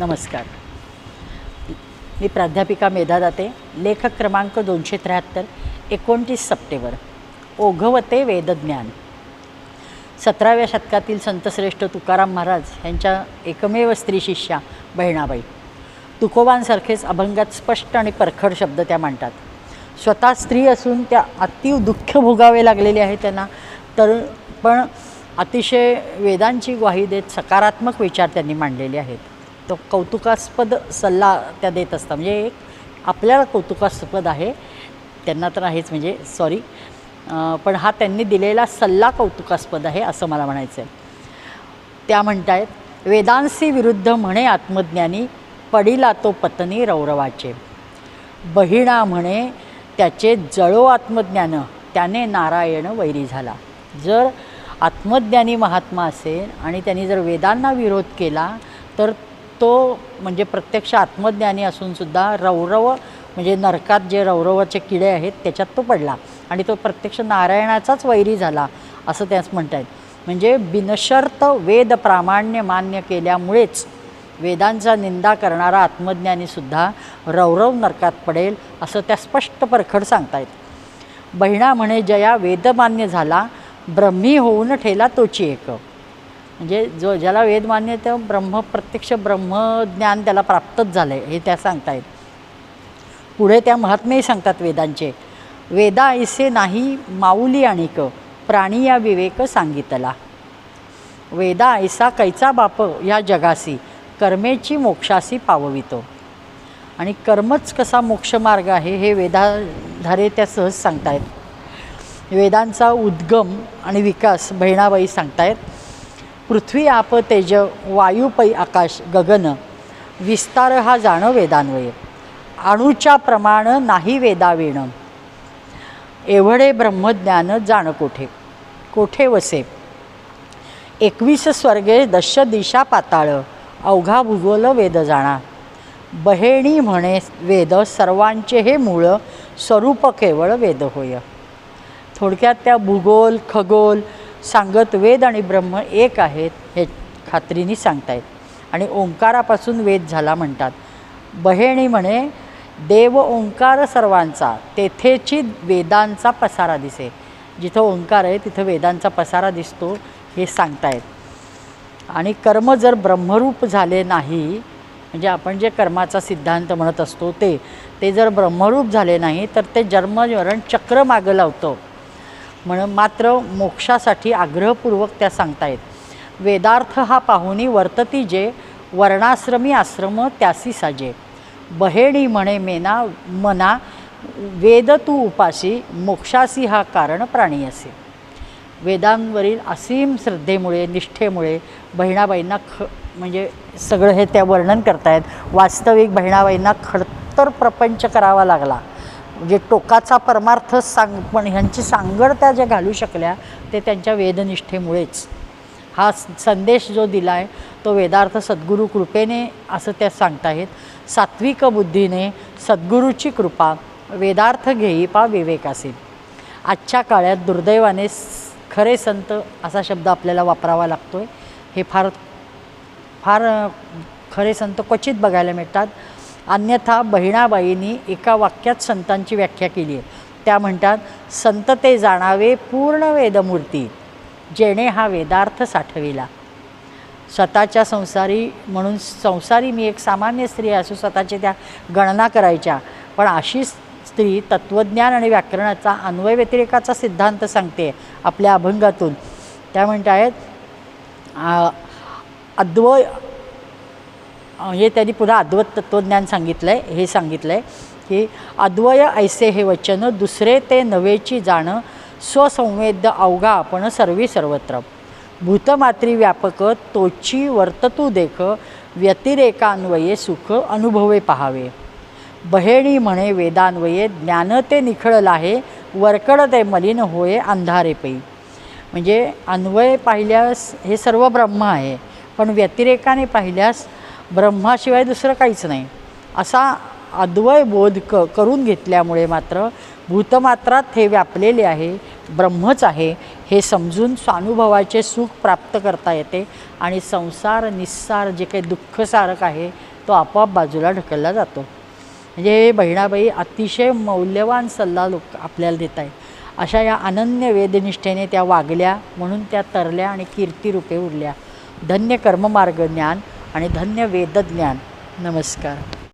नमस्कार. मी प्राध्यापिका मेधा दाते लेखक क्रमांक दोनशे त्र्याहत्तर एकोणतीस सप्टेंबर. ओघवते वेदज्ञान. सतराव्या शतकातील संतश्रेष्ठ तुकाराम महाराज यांच्या एकमेव स्त्री शिष्या बहिणाबाई. तुकोबांसारखेच अभंगात स्पष्ट आणि परखड शब्द त्या मांडतात. स्वतः स्त्री असून त्या अतिव दुःख भोगावे लागलेले आहे त्यांना तर पण अतिशय वेदांची ग्वाही देत सकारात्मक विचार त्यांनी मांडलेले आहेत. तो कौतुकास्पद सल्ला त्या देत असतात. म्हणजे एक आपल्याला कौतुकास्पद आहे. त्यांना तर आहेच म्हणजे सॉरी पण हा त्यांनी दिलेला सल्ला कौतुकास्पद आहे असं मला म्हणायचं आहे त्या म्हणत आहेत वेदांसी विरुद्ध म्हणे आत्मज्ञानी पडिला तो पतनी रौरवाचे. बहिणा म्हणे त्याचे जळो आत्मज्ञान त्याने नारायण वैरी झाला. जर आत्मज्ञानी महात्मा असेल आणि त्यांनी जर वेदांना विरोध केला तर तो म्हणजे प्रत्यक्ष आत्मज्ञानी असूनसुद्धा रौरव म्हणजे नरकात जे रौरवाचे किडे आहेत त्याच्यात तो पडला. आणि तो प्रत्यक्ष नारायणाचाच वैरी झाला असं त्याच म्हणत आहेत म्हणजे बिनशर्त वेद प्रामाण्य मान्य केल्यामुळेच वेदांचा निंदा करणारा आत्मज्ञानीसुद्धा रौरव नरकात पडेल असं त्या स्पष्ट परखड सांगतायत. बहिणा म्हणे जया वेदमान्य झाला ब्रह्मी होऊन ठेला तोची एक. म्हणजे जो ज्याला वेद मान्य त्या ब्रह्म प्रत्यक्ष ब्रह्मज्ञान त्याला प्राप्तच झालं आहे हे त्या सांगतायत. पुढे त्या महात्मेही सांगतात वेदांचे वेदा ऐसे नाही माऊली आणिक प्राणी या विवेक सांगितला. वेदा ऐसा कैचा बाप या जगासी कर्मेची मोक्षासी पाववितो. आणि कर्मच कसा मोक्षमार्ग आहे हे वेदाधारे त्या सहज सांगतायत. वेदांचा उद्गम आणि विकास बहिणाबाई सांगतायत. पृथ्वी आप तेज वायुपै आकाश गगन. विस्तार हा जाणं वेदान्वय. अणूच्या प्रमाण नाही वेदावेण. एवढे ब्रह्मज्ञान जाण कोठे? कोठे वसे? एकवीस स्वर्गे दश दिशा पाताळ. अवघा भूगोल वेद जाणा. बहेणी म्हणे वेद सर्वांचे हे मूळ स्वरूप केवळ वेद होय. थोडक्यात त्या भूगोल खगोल सांगत वेद आणि ब्रह्म एक आहेत हे खात्रीने सांगतायत. आणि ओंकारापासून वेद झाला म्हणतात. बहेणी म्हणे देव ओंकार सर्वांचा तेथेची वेदांचा पसारा दिसे. जिथं ओंकार आहे तिथं वेदांचा पसारा दिसतो हे सांगतायत. आणि कर्म जर ब्रह्मरूप झाले नाही म्हणजे आपण जे कर्माचा सिद्धांत म्हणत असतो ते ते जर ब्रह्मरूप झाले नाही तर ते जन्मजरण चक्र मागं लावतं. म्हणून मात्र मोक्षासाठी आग्रहपूर्वक त्या सांगतायत. वेदार्थ हा पाहुनी वर्तती जे वर्णाश्रमी आश्रम त्यासी साजे. बहेणी म्हणे मेना मना वेद तू उपाशी मोक्षासी हा कारण प्राणी असे. वेदांवरील असीम श्रद्धेमुळे निष्ठेमुळे बहिणाबाईंना ख म्हणजे सगळं हे त्या वर्णन करतायत. वास्तविक बहिणाबाईंना खडतर प्रपंच करावा लागला. म्हणजे टोकाचा परमार्थ सांग पण ह्यांची सांगड त्या ज्या घालू शकल्या ते त्यांच्या वेदनिष्ठेमुळेच. हा संदेश जो दिला आहे तो वेदार्थ सद्गुरू कृपेने असं त्या सांगताहेत. सात्विक बुद्धीने सद्गुरूची कृपा वेदार्थ घेई पा विवेक असेल आजच्या काळात दुर्दैवाने खरे संत असा शब्द आपल्याला वापरावा लागतो आहे हे फार फार खरे संत क्वचित बघायला मिळतात. अन्यथा बहिणाबाईंनी एका वाक्यात संतांची व्याख्या केली आहे. त्या म्हणतात संत ते जाणावे पूर्ण वेदमूर्ती जेणे हा वेदार्थ साठविला. स्वतःच्या संसारी म्हणून संसारी मी एक सामान्य स्त्री असू स्वतःची त्या गणना करायच्या. पण अशी स्त्री तत्त्वज्ञान आणि व्याकरणाचा अन्वय व्यतिरेकाचा सिद्धांत सांगते आपल्या अभंगातून. त्या म्हणत आहेत अद्वय हे त्यांनी पुन्हा अद्वैत तत्त्वज्ञान सांगितलं आहे हे सांगितलं आहे की अद्वय ऐसे हे वचन दुसरे ते नवेची जाणं स्वसंवेद्य अवघा आपण सर्वी सर्वत्र. भूतमात्री व्यापक तोची वर्ततू देख व्यतिरेकान्वये सुख अनुभवे पहावे. बहेणी म्हणे वेदान्वये ज्ञान ते निखळल आहे वरकड ते मलिन होय अंधारे पै. म्हणजे अन्वय पाहिल्यास हे सर्व ब्रह्म आहे पण व्यतिरेकाने पाहिल्यास ब्रह्माशिवाय दुसरं काहीच नाही. असा अद्वय बोध क करून घेतल्यामुळे मात्र भूतमात्रात हे व्यापलेले आहे ब्रह्मच आहे हे समजून स्वानुभवाचे सुख प्राप्त करता येते आणि संसार निस्सार जे काही दुःखसारक आहे तो आपोआप बाजूला ढकलला जातो. म्हणजे बहिणाबाई अतिशय मौल्यवान सल्ला लोक आपल्याला देत आहे अशा या अनन्य वेदनिष्ठेने त्या वागल्या म्हणून त्या तरल्या आणि कीर्तिरूपे उरल्या. धन्य कर्ममार्ग ज्ञान आणि धन्य वेदज्ञान. नमस्कार.